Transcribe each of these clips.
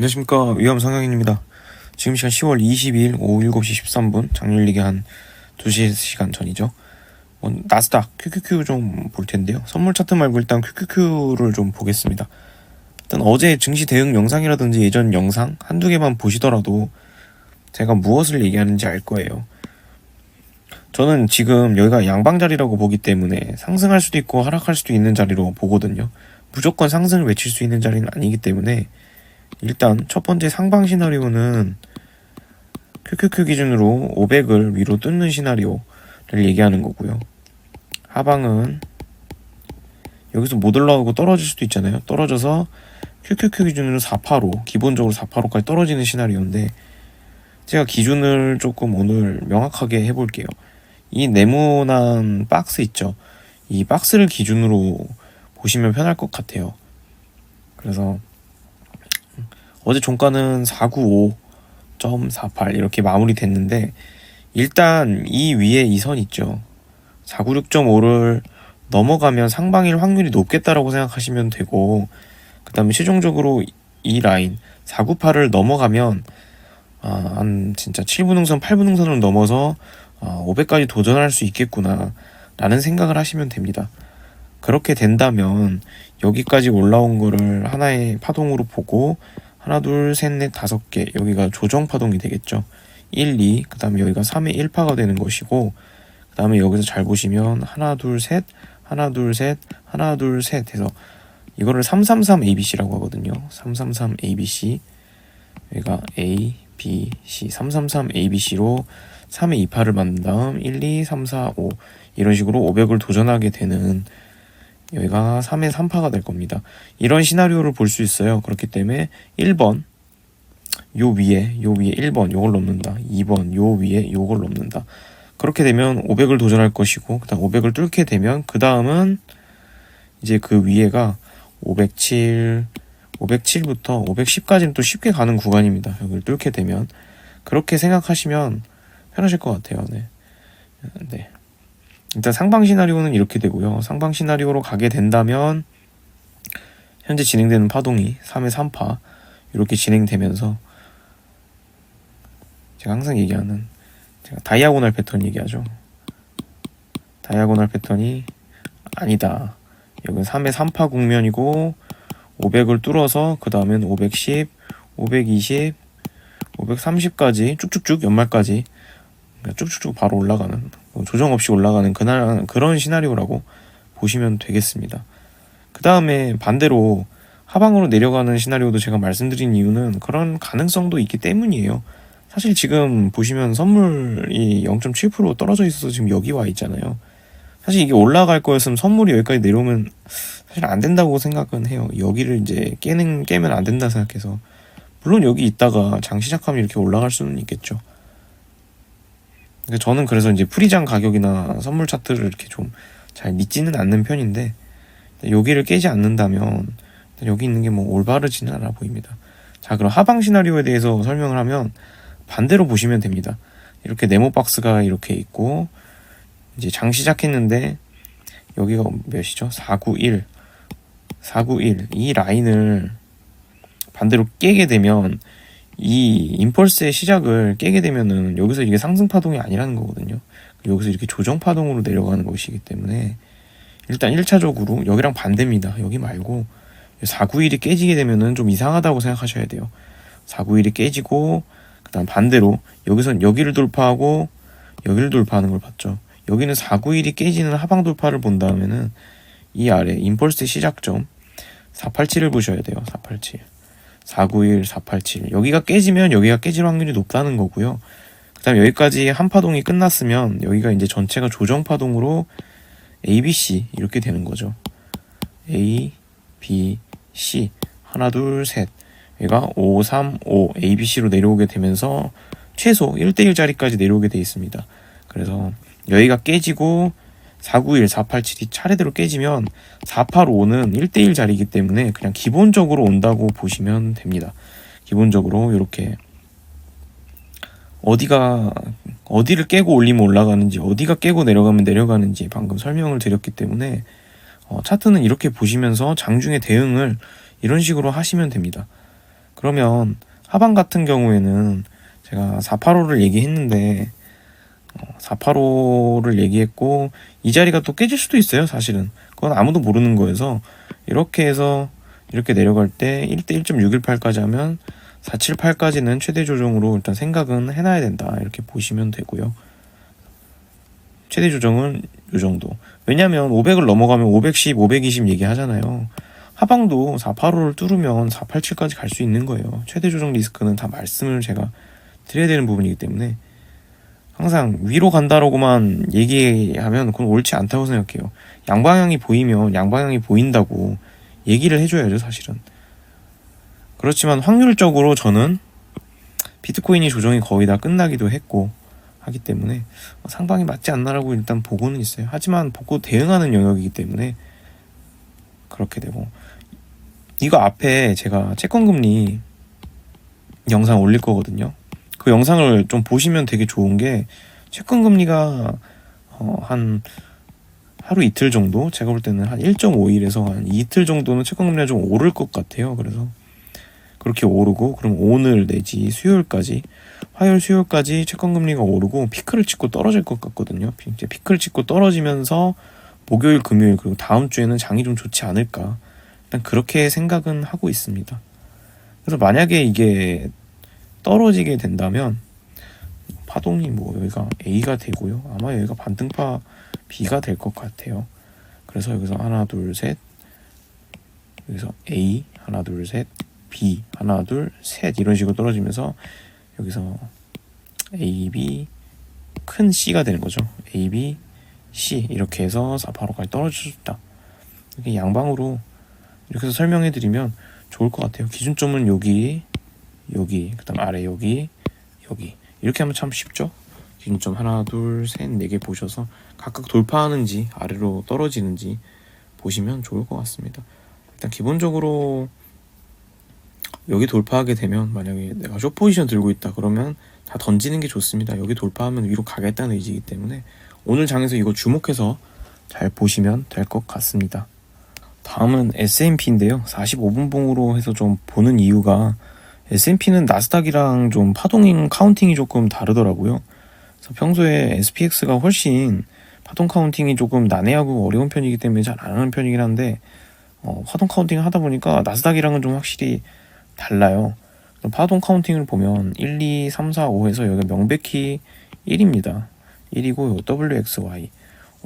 안녕하십니까 위험 성형입니다. 지금 시간 10월 22일 오후 7시 13분 장렬리기 한 2시 시간 전이죠. 뭐, 나스닥 QQQ 좀 볼 텐데요. 선물 차트 말고 일단 QQQ를 좀 보겠습니다. 일단 어제 증시 대응 영상이라든지 예전 영상 한두 개만 보시더라도 제가 무엇을 얘기하는지 알 거예요. 저는 지금 여기가 양방 자리라고 보기 때문에 상승할 수도 있고 하락할 수도 있는 자리로 보거든요. 무조건 상승을 외칠 수 있는 자리는 아니기 때문에 일단 첫 번째 상방 시나리오는 QQQ 기준으로 500을 위로 뚫는 시나리오를 얘기하는 거고요. 하방은 여기서 못 올라오고 떨어질 수도 있잖아요. 떨어져서 QQQ 기준으로 485, 기본적으로 485까지 떨어지는 시나리오인데 제가 기준을 조금 오늘 명확하게 해볼게요. 이 네모난 박스 있죠. 이 박스를 기준으로 보시면 편할 것 같아요. 그래서 어제 종가는 495.48 이렇게 마무리됐는데 일단 이 위에 이 선 있죠. 496.5를 넘어가면 상방일 확률이 높겠다라고 생각하시면 되고 그 다음에 최종적으로 이 라인 498을 넘어가면 아, 한 진짜 7분응선, 8분응선을 넘어서 아, 500까지 도전할 수 있겠구나 라는 생각을 하시면 됩니다. 그렇게 된다면 여기까지 올라온 거를 하나의 파동으로 보고 하나 둘 셋 넷 다섯 개. 여기가 조정 파동이 되겠죠. 1, 2, 그 다음에 여기가 3의 1파가 되는 것이고 그 다음에 여기서 잘 보시면 하나 둘 셋 하나 둘 셋 하나 둘 셋 해서 이거를 333 ABC라고 하거든요. 333 ABC 여기가 A, B, C. 333 ABC로 3의 2파를 만든 다음 1, 2, 3, 4, 5 이런 식으로 500을 도전하게 되는 여기가 3의 3파가 될 겁니다. 이런 시나리오를 볼 수 있어요. 그렇기 때문에 1번 요 위에 요 위에 1번 요걸 넘는다. 2번 요 위에 요걸 넘는다. 그렇게 되면 500을 도전할 것이고 그다음 500을 뚫게 되면 그 다음은 이제 그 위에가 507 507부터 510까지는 또 쉽게 가는 구간입니다. 여기를 뚫게 되면 그렇게 생각하시면 편하실 것 같아요. 네. 네. 일단 상방 시나리오는 이렇게 되고요. 상방 시나리오로 가게 된다면 현재 진행되는 파동이 3의 3파 이렇게 진행되면서 제가 항상 얘기하는 제가 다이아고널 패턴 얘기하죠. 다이아고널 패턴이 아니다. 여기는 3의 3파 국면이고 500을 뚫어서 그 다음엔 510, 520, 530까지 쭉쭉쭉 연말까지 쭉쭉쭉 바로 올라가는 뭐 조정 없이 올라가는 그날 그런 시나리오라고 보시면 되겠습니다. 그 다음에 반대로 하방으로 내려가는 시나리오도 제가 말씀드린 이유는 그런 가능성도 있기 때문이에요. 사실 지금 보시면 선물이 0.7% 떨어져 있어서 지금 여기 와 있잖아요. 사실 이게 올라갈 거였으면 선물이 여기까지 내려오면 사실 안 된다고 생각은 해요. 여기를 이제 깨는 깨면 안 된다 생각해서 물론 여기 있다가 장 시작하면 이렇게 올라갈 수는 있겠죠. 저는 그래서 이제 프리장 가격이나 선물 차트를 이렇게 좀 잘 믿지는 않는 편인데 여기를 깨지 않는다면 여기 있는 게 뭐 올바르지는 않아 보입니다. 자 그럼 하방 시나리오에 대해서 설명을 하면 반대로 보시면 됩니다. 이렇게 네모 박스가 이렇게 있고 이제 장 시작했는데 여기가 몇이죠? 491 491 이 라인을 반대로 깨게 되면 이 임펄스의 시작을 깨게 되면은 여기서 이게 상승 파동이 아니라는 거거든요. 여기서 이렇게 조정 파동으로 내려가는 것이기 때문에 일단 1차적으로 여기랑 반대입니다. 여기 말고 491이 깨지게 되면은 좀 이상하다고 생각하셔야 돼요. 491이 깨지고 그다음 반대로 여기선 여기를 돌파하고 여기를 돌파하는 걸 봤죠. 여기는 491이 깨지는 하방 돌파를 본 다음에는 이 아래 임펄스의 시작점 487을 보셔야 돼요. 487. 491, 487 여기가 깨지면 여기가 깨질 확률이 높다는 거고요. 그 다음에 여기까지 한 파동이 끝났으면 여기가 이제 전체가 조정 파동으로 A, B, C 이렇게 되는 거죠. A, B, C 하나, 둘, 셋 여기가 5, 3, 5 A, B, C로 내려오게 되면서 최소 1대1 자리까지 내려오게 돼 있습니다. 그래서 여기가 깨지고 491, 487이 차례대로 깨지면 485는 1대1 자리이기 때문에 그냥 기본적으로 온다고 보시면 됩니다. 기본적으로 이렇게 어디가 어디를 깨고 올리면 올라가는지 어디가 깨고 내려가면 내려가는지 방금 설명을 드렸기 때문에 어, 차트는 이렇게 보시면서 장중에 대응을 이런 식으로 하시면 됩니다. 그러면 하방 같은 경우에는 제가 485를 얘기했는데 485를 얘기했고 이 자리가 또 깨질 수도 있어요 사실은. 그건 아무도 모르는 거여서 이렇게 해서 이렇게 내려갈 때 1대 1.618까지 하면 478까지는 최대 조정으로 일단 생각은 해놔야 된다 이렇게 보시면 되고요. 최대 조정은 이 정도. 왜냐면 500을 넘어가면 510, 520 얘기하잖아요. 하방도 485를 뚫으면 487까지 갈 수 있는 거예요. 최대 조정 리스크는 다 말씀을 제가 드려야 되는 부분이기 때문에 항상 위로 간다라고만 얘기하면 그건 옳지 않다고 생각해요. 양방향이 보이면 양방향이 보인다고 얘기를 해줘야죠, 사실은. 그렇지만 확률적으로 저는 비트코인이 조정이 거의 다 끝나기도 했고 하기 때문에 상방이 맞지 않나라고 일단 보고는 있어요. 하지만 보고 대응하는 영역이기 때문에 그렇게 되고 이거 앞에 제가 채권금리 영상 올릴 거거든요. 그 영상을 좀 보시면 되게 좋은 게 채권 금리가 어, 한 하루 이틀 정도 제가 볼 때는 한 1.5일에서 한 이틀 정도는 채권 금리가 좀 오를 것 같아요. 그래서 그렇게 오르고 그럼 오늘 내지 수요일까지 화요일 수요일까지 채권 금리가 오르고 피크를 찍고 떨어질 것 같거든요. 이제 피크를 찍고 떨어지면서 목요일 금요일 그리고 다음 주에는 장이 좀 좋지 않을까 일단 그렇게 생각은 하고 있습니다. 그래서 만약에 이게 떨어지게 된다면 파동이 뭐 여기가 A가 되고요. 아마 여기가 반등파 B가 될 것 같아요. 그래서 여기서 하나 둘 셋 여기서 A 하나 둘 셋 B 하나 둘 셋 이런 식으로 떨어지면서 여기서 A B 큰 C가 되는 거죠. A B C 이렇게 해서 485까지 떨어졌다. 이렇게 양방으로 이렇게 해서 설명해 드리면 좋을 것 같아요. 기준점은 여기 여기 그 다음 아래 여기 여기. 이렇게 하면 참 쉽죠? 기준점 하나 둘셋네 개 보셔서 각각 돌파하는지 아래로 떨어지는지 보시면 좋을 것 같습니다. 일단 기본적으로 여기 돌파하게 되면 만약에 내가 숏 포지션 들고 있다 그러면 다 던지는 게 좋습니다. 여기 돌파하면 위로 가겠다는 의지이기 때문에 오늘 장에서 이거 주목해서 잘 보시면 될 것 같습니다. 다음은 S&P인데요. 45분 봉으로 해서 좀 보는 이유가 S&P는 나스닥이랑 좀 파동 카운팅이 조금 다르더라고요. 그래서 평소에 SPX가 훨씬 파동 카운팅이 조금 난해하고 어려운 편이기 때문에 잘 안 하는 편이긴 한데 어, 파동 카운팅 하다 보니까 나스닥이랑은 좀 확실히 달라요. 파동 카운팅을 보면 1, 2, 3, 4, 5에서 여기 명백히 1입니다. 1이고 WXY.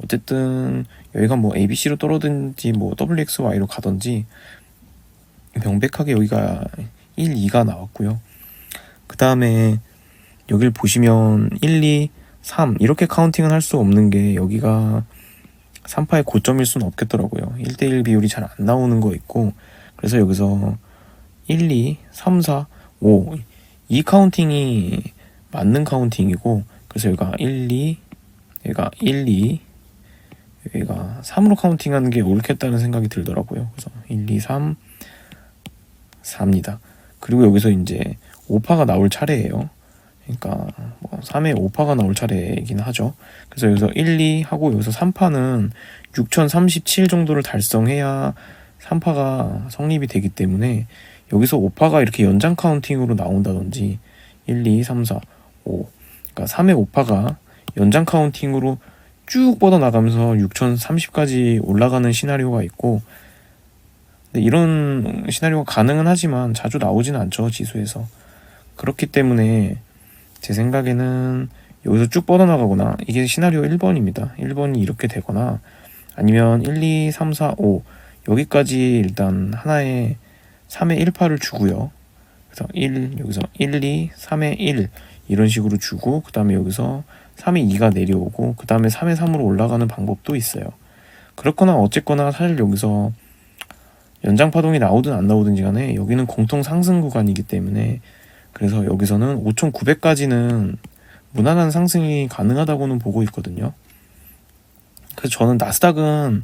어쨌든 여기가 뭐 ABC로 떨어든지 뭐 WXY로 가든지 명백하게 여기가 1, 2가 나왔고요. 그 다음에 여기를 보시면 1, 2, 3 이렇게 카운팅은 할 수 없는 게 여기가 3파의 고점일 수는 없겠더라고요. 1대1 비율이 잘 안 나오는 거 있고 그래서 여기서 1, 2, 3, 4, 5 이 카운팅이 맞는 카운팅이고 그래서 여기가 1, 2 여기가 1, 2 여기가 3으로 카운팅하는 게 옳겠다는 생각이 들더라고요. 그래서 1, 2, 3 4입니다. 그리고 여기서 이제 5파가 나올 차례예요. 그러니까 뭐 3에 5파가 나올 차례이긴 하죠. 그래서 여기서 1, 2 하고 여기서 3파는 6037 정도를 달성해야 3파가 성립이 되기 때문에 여기서 5파가 이렇게 연장 카운팅으로 나온다든지 1, 2, 3, 4, 5 그러니까 3의 5파가 연장 카운팅으로 쭉 뻗어나가면서 6030까지 올라가는 시나리오가 있고 이런 시나리오가 가능은 하지만 자주 나오지는 않죠 지수에서. 그렇기 때문에 제 생각에는 여기서 쭉 뻗어나가거나 이게 시나리오 1번입니다. 1번이 이렇게 되거나 아니면 1, 2, 3, 4, 5 여기까지 일단 하나의 3의 1파를 주고요. 그래서 1 여기서 1, 2, 3의 1 이런 식으로 주고 그 다음에 여기서 3의 2가 내려오고 그 다음에 3의 3으로 올라가는 방법도 있어요. 그렇거나 어쨌거나 사실 여기서 연장 파동이 나오든 안 나오든지 간에 여기는 공통 상승 구간이기 때문에 그래서 여기서는 5,900까지는 무난한 상승이 가능하다고는 보고 있거든요. 그래서 저는 나스닥은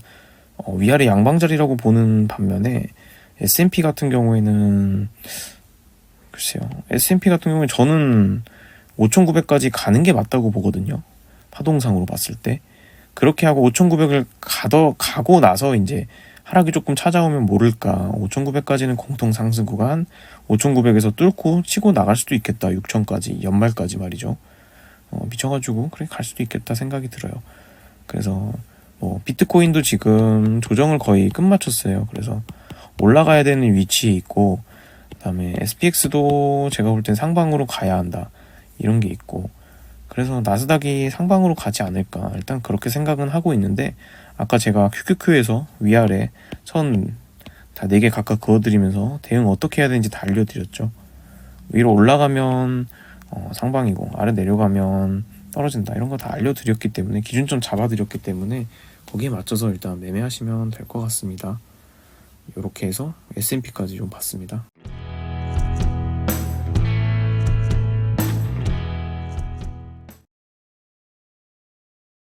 어, 위아래 양방자리라고 보는 반면에 S&P 같은 경우에는 글쎄요. S&P 같은 경우에 저는 5,900까지 가는 게 맞다고 보거든요. 파동상으로 봤을 때. 그렇게 하고 5,900을 가더 가고 나서 이제 하락이 조금 찾아오면 모를까. 5,900까지는 공통 상승 구간 5,900에서 뚫고 치고 나갈 수도 있겠다. 6,000까지 연말까지 말이죠. 어, 미쳐가지고 그래 갈 수도 있겠다 생각이 들어요. 그래서 뭐 비트코인도 지금 조정을 거의 끝마쳤어요. 그래서 올라가야 되는 위치에 있고 그다음에 SPX도 제가 볼 땐 상방으로 가야 한다. 이런 게 있고 그래서 나스닥이 상방으로 가지 않을까. 일단 그렇게 생각은 하고 있는데 아까 제가 QQQ에서 위아래 선다네개 각각 그어드리면서 대응 어떻게 해야 되는지 다 알려드렸죠. 위로 올라가면 어, 상방이고 아래 내려가면 떨어진다. 이런 거 다 알려드렸기 때문에 기준점 잡아드렸기 때문에 거기에 맞춰서 일단 매매하시면 될 것 같습니다. 이렇게 해서 S&P까지 좀 봤습니다